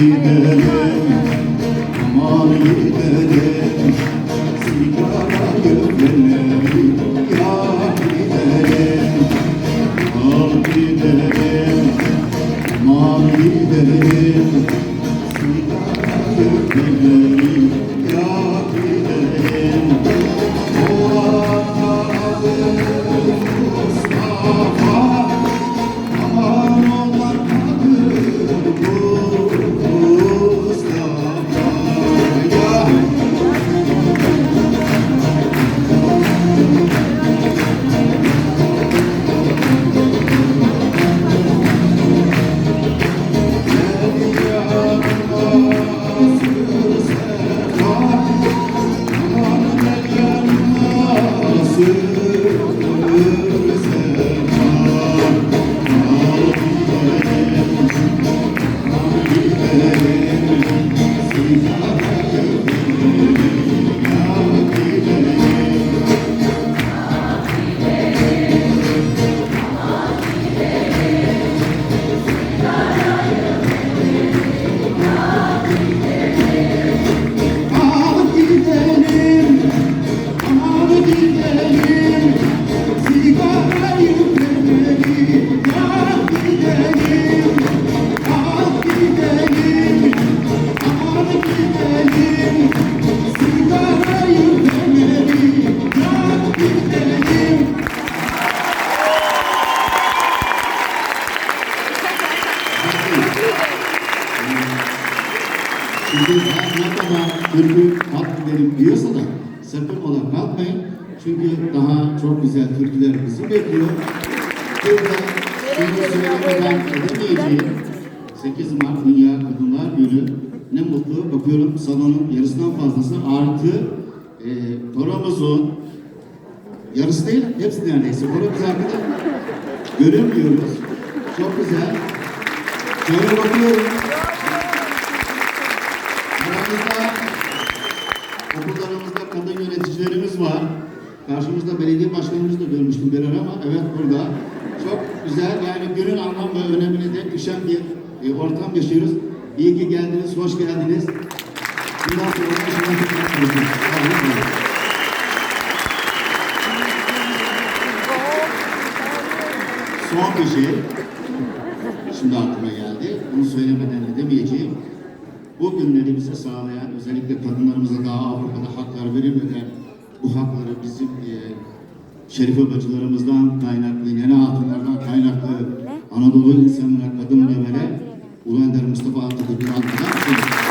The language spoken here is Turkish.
gidelim Aman gidelim Sigarayı verelim Ya gidelim Al gidelim Şimdi her ne kadar türkü kalk diyorsa da sakın ola kalkmayın. Çünkü daha çok güzel türküler bizi bekliyor. Burada şunu söylemeden edemeyeceğim. 8 Mart Dünya Kadınlar Günü. Ne mutlu. Bakıyorum salonun yarısından fazlası artı e, paramızın yarısı değil, hepsi neredeyse. Paramız arkada göremiyoruz. Çok güzel. Şöyle bakıyorum. Aramızda okullarımızda kadın yöneticilerimiz var. Karşımızda belediye başkanımızı da görmüştüm bir ara ama evet burada. Çok güzel yani günün anlam ve önemine de düşen bir e, ortam yaşıyoruz. İyi ki geldiniz, hoş geldiniz. Bundan sonra görüşürüz. Sağ olun. Son bir şey. Şimdi aklıma geldi. Bunu söylemeden edemeyeceğim. Bu günleri bize sağlayan, özellikle kadınlarımıza daha Avrupa'da haklar verilmeden bu hakları bizim e, Şerife bacılarımızdan kaynaklı, Nene Hatunlardan kaynaklı Anadolu insanına, kadınlara veren Ulu Önder Mustafa Atatürk'ün adına